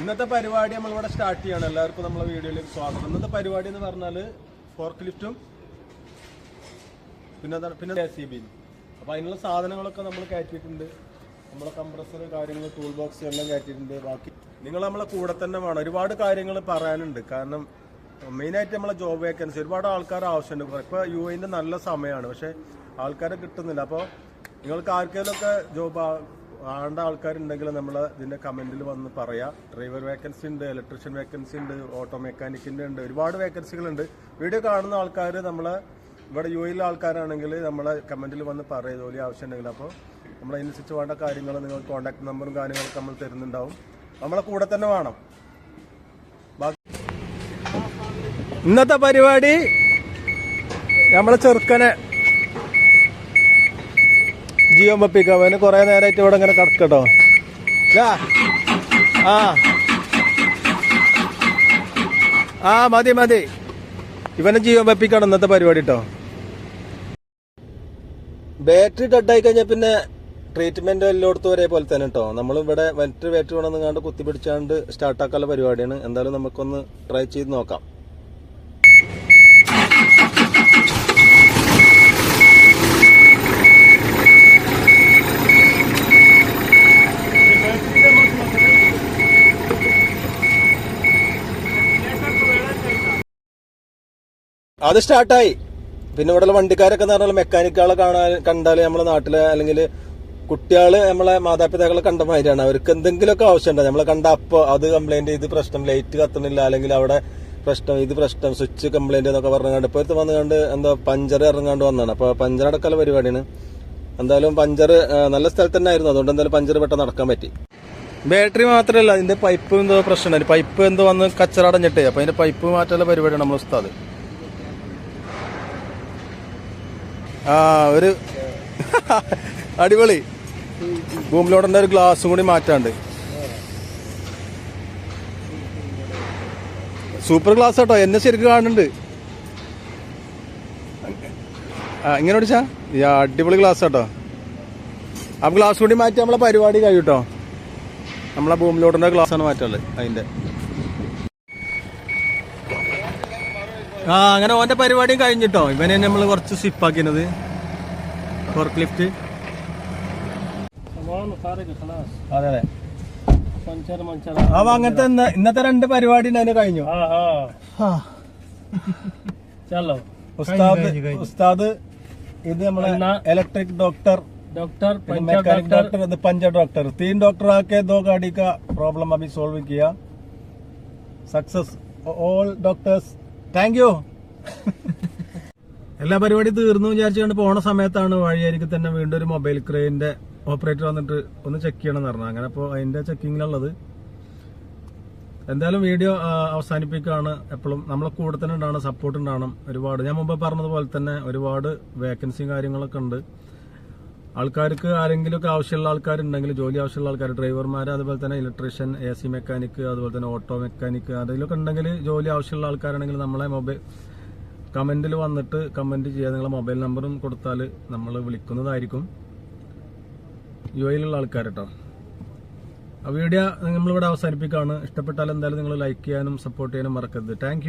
ഇന്നത്തെ പരിപാടി നമ്മളിവിടെ സ്റ്റാർട്ട് ചെയ്യണം. എല്ലാവർക്കും നമ്മളെ വീഡിയോയിലേക്ക് സ്വാഗതം. ഇന്നത്തെ പരിപാടി എന്ന് പറഞ്ഞാൽ ഫോർക്ക് ലിഫ്റ്റും പിന്നെ പിന്നെ എ സി ബി അപ്പോൾ അതിനുള്ള സാധനങ്ങളൊക്കെ നമ്മൾ കയറ്റിയിട്ടുണ്ട്. നമ്മളെ കംപ്രസർ കാര്യങ്ങൾ ടൂൾ ബോക്സ് എല്ലാം കയറ്റിയിട്ടുണ്ട്. ബാക്കി നിങ്ങൾ നമ്മളെ കൂടെ തന്നെ വേണം. ഒരുപാട് കാര്യങ്ങൾ പറയാനുണ്ട്. കാരണം മെയിനായിട്ട് നമ്മളെ ജോബ് വേക്കൻസി ഒരുപാട് ആൾക്കാർ ആവശ്യമുണ്ട്. ഇപ്പോൾ യു എന്റെ നല്ല സമയമാണ്. പക്ഷേ ആൾക്കാരെ കിട്ടുന്നില്ല. അപ്പോൾ നിങ്ങൾക്ക് ആർക്കെങ്കിലുമൊക്കെ ജോബ് ആണ്ട ആൾക്കാരുണ്ടെങ്കിൽ നമ്മൾ ഇതിന്റെ കമന്റിൽ വന്ന് പറയാം. ഡ്രൈവർ വേക്കൻസി ഉണ്ട് ഇലക്ട്രീഷ്യൻ വേക്കൻസി ഉണ്ട് ഓട്ടോ മെക്കാനിക്കിന്റെ ഉണ്ട് ഒരുപാട് വേക്കൻസികളുണ്ട് വീഡിയോ കാണുന്ന ആൾക്കാർ നമ്മളെ ഇവിടെ യു എയിലെ ആൾക്കാരാണെങ്കിൽ നമ്മളെ കമന്റിൽ വന്ന് പറയുക ജോലി ആവശ്യമുണ്ടെങ്കിൽ. അപ്പോൾ നമ്മൾ അതിനനുസരിച്ച് വേണ്ട കാര്യങ്ങൾ നിങ്ങൾ കോൺടാക്ട് നമ്പറും കാര്യങ്ങളൊക്കെ നമ്മൾ തരുന്നുണ്ടാവും. നമ്മളെ കൂടെ തന്നെ വേണം. ഇന്നത്തെ പരിപാടി നമ്മളെ ചെറുക്കനെ ജിയോ പപ്പിക്ക് അവന് കുറെ നേരമായിട്ട് ഇവിടെ ഇങ്ങനെ കിടക്കട്ടോ. ആ. ആ മതി മതി. ഇവനെ ജിയോ പപ്പിക്കാണ് ഇന്നത്തെ പരിപാടി കേട്ടോ ബാറ്ററി ഡെഡായി കഴിഞ്ഞാൽ പിന്നെ ട്രീറ്റ്മെന്റ് എല്ലായിടത്തും ഒരേപോലെ തന്നെ കേട്ടോ നമ്മൾ ഇവിടെ മറ്റൊരു ബാറ്ററി വേണമെന്ന് കണ്ട് കുത്തി പിടിച്ചാണ്ട് സ്റ്റാർട്ടാക്കാനുള്ള പരിപാടിയാണ്. എന്തായാലും നമുക്കൊന്ന് ട്രൈ ചെയ്ത് നോക്കാം. അത് സ്റ്റാർട്ടായി. പിന്നെ ഇവിടെ വണ്ടിക്കാരൊക്കെ പറഞ്ഞാൽ മെക്കാനിക്കുകളെ കാണാൻ കണ്ടാൽ നമ്മളെ നാട്ടിലെ അല്ലെങ്കിൽ കുട്ടികൾ നമ്മളെ മാതാപിതാക്കളെ കണ്ട മാതിരിയാണ്. അവർക്ക് എന്തെങ്കിലുമൊക്കെ ആവശ്യമുണ്ടോ? നമ്മളെ കണ്ട അപ്പോൾ അത് കംപ്ലൈന്റ് ചെയ്ത് പ്രശ്നം ലൈറ്റ് കത്തണില്ല അല്ലെങ്കിൽ അവിടെ പ്രശ്നം ഇത് പ്രശ്നം സ്വിച്ച് കംപ്ലൈന്റ് എന്നൊക്കെ പറഞ്ഞുകൊണ്ട് ഇപ്പൊ വന്നുകൊണ്ട് എന്താ പഞ്ചർ ഇറങ്ങാണ്ട് വന്നാണ്. അപ്പൊ പഞ്ചർ അടക്കല പരിപാടിയാണ്. എന്തായാലും പഞ്ചർ നല്ല സ്ഥലത്ത് തന്നെ ആയിരുന്നു. അതുകൊണ്ട് എന്തായാലും പഞ്ചർ പെട്ടെന്ന് നടക്കാൻ പറ്റി. ബാറ്ററി മാത്രമല്ല അതിന്റെ പൈപ്പ് എന്തോ പ്രശ്നമുണ്ട്. പൈപ്പ് എന്തോ വന്ന് കച്ചറടഞ്ഞിട്ടേ അപ്പൊ അതിന്റെ പൈപ്പ് മാറ്റാനുള്ള പരിപാടിയാണ് നമ്മൾ ഉസ്താദ്. ആ ഒരു അടിപൊളി. ലോഡറിന്റെ ഒരു ഗ്ലാസും കൂടി മാറ്റാണ്ട്. സൂപ്പർ ഗ്ലാസ് കേട്ടോ എന്നെ ശരിക്കും കാണുന്നുണ്ട്. ഇങ്ങനെ ഓടിച്ചാ ഈ അടിപൊളി ഗ്ലാസ് കേട്ടോ. ആ ഗ്ലാസ് കൂടി മാറ്റി നമ്മളെ പരിപാടി കഴിയൂട്ടോ നമ്മളെ ബൂം ലോഡറിന്റെ ഗ്ലാസ് ആണ് മാറ്റുള്ളത് അതിന്റെ ആ അങ്ങനെ ഓന്റെ പരിപാടിയും കഴിഞ്ഞിട്ടോ. ഇവനെ നമ്മൾ കുറച്ച് സ്വിപ്പാക്കിയത് ഫോർക്ക് ലിഫ്റ്റ് അതെ അങ്ങനത്തെ ഇന്നത്തെ രണ്ട് പരിപാടി ഉണ്ടായിരുന്നു കഴിഞ്ഞു? ഉസ്താദ് ഉസ്താദ് ഇത് നമ്മളെ electric doctor doctor puncture doctor puncture doctor तीन ഡോക്ടർ आके दो गाड़ी का प्रॉब्लम अभी सॉल्व किया सक्सेस ऑल താങ്ക് യു എല്ലാ പരിപാടി തീർന്നു വിചാരിച്ചുകൊണ്ട് പോണ സമയത്താണ് വഴിയായിരിക്കും തന്നെ വീണ്ടും ഒരു മൊബൈൽ ക്രെയിന്റെ ഓപ്പറേറ്റർ വന്നിട്ട് ഒന്ന് ചെക്ക് ചെയ്യണം എന്ന് പറഞ്ഞു അങ്ങനെ അപ്പോൾ അതിന്റെ ചെക്കിങ്ങിലുള്ളത് എന്തായാലും വീഡിയോ അവസാനിപ്പിക്കുകയാണ്. എപ്പോഴും നമ്മളെ കൂടെ തന്നെ ഉണ്ടാവണം സപ്പോർട്ട് ഉണ്ടാവണം ഒരുപാട്. ഞാൻ മുമ്പ് പറഞ്ഞതുപോലെ തന്നെ ഒരുപാട് വേക്കൻസിയും കാര്യങ്ങളൊക്കെ ഉണ്ട്. ആൾക്കാർക്ക് ആരെങ്കിലും ഒക്കെ ആവശ്യമുള്ള ആൾക്കാരുണ്ടെങ്കിൽ ജോലി ആവശ്യമുള്ള ആൾക്കാർ ഡ്രൈവർമാർ അതുപോലെ തന്നെ ഇലക്ട്രീഷ്യൻ എ സി മെക്കാനിക്ക് അതുപോലെ തന്നെ ഓട്ടോ മെക്കാനിക്ക് അതിലൊക്കെ ഉണ്ടെങ്കിൽ ജോലി ആവശ്യമുള്ള ആൾക്കാരാണെങ്കിൽ നമ്മളെ മൊബൈൽ കമന്റിൽ വന്നിട്ട് കമന്റ് ചെയ്യുക. നിങ്ങളെ മൊബൈൽ നമ്പറും കൊടുത്താൽ നമ്മൾ വിളിക്കുന്നതായിരിക്കും. യു എയിലുള്ള ആൾക്കാർ കേട്ടോ ആ വീഡിയോ നമ്മളിവിടെ അവസാനിപ്പിക്കുകയാണ്. ഇഷ്ടപ്പെട്ടാൽ എന്തായാലും നിങ്ങൾ ലൈക്ക് ചെയ്യാനും സപ്പോർട്ട് ചെയ്യാനും മറക്കരുത്. താങ്ക്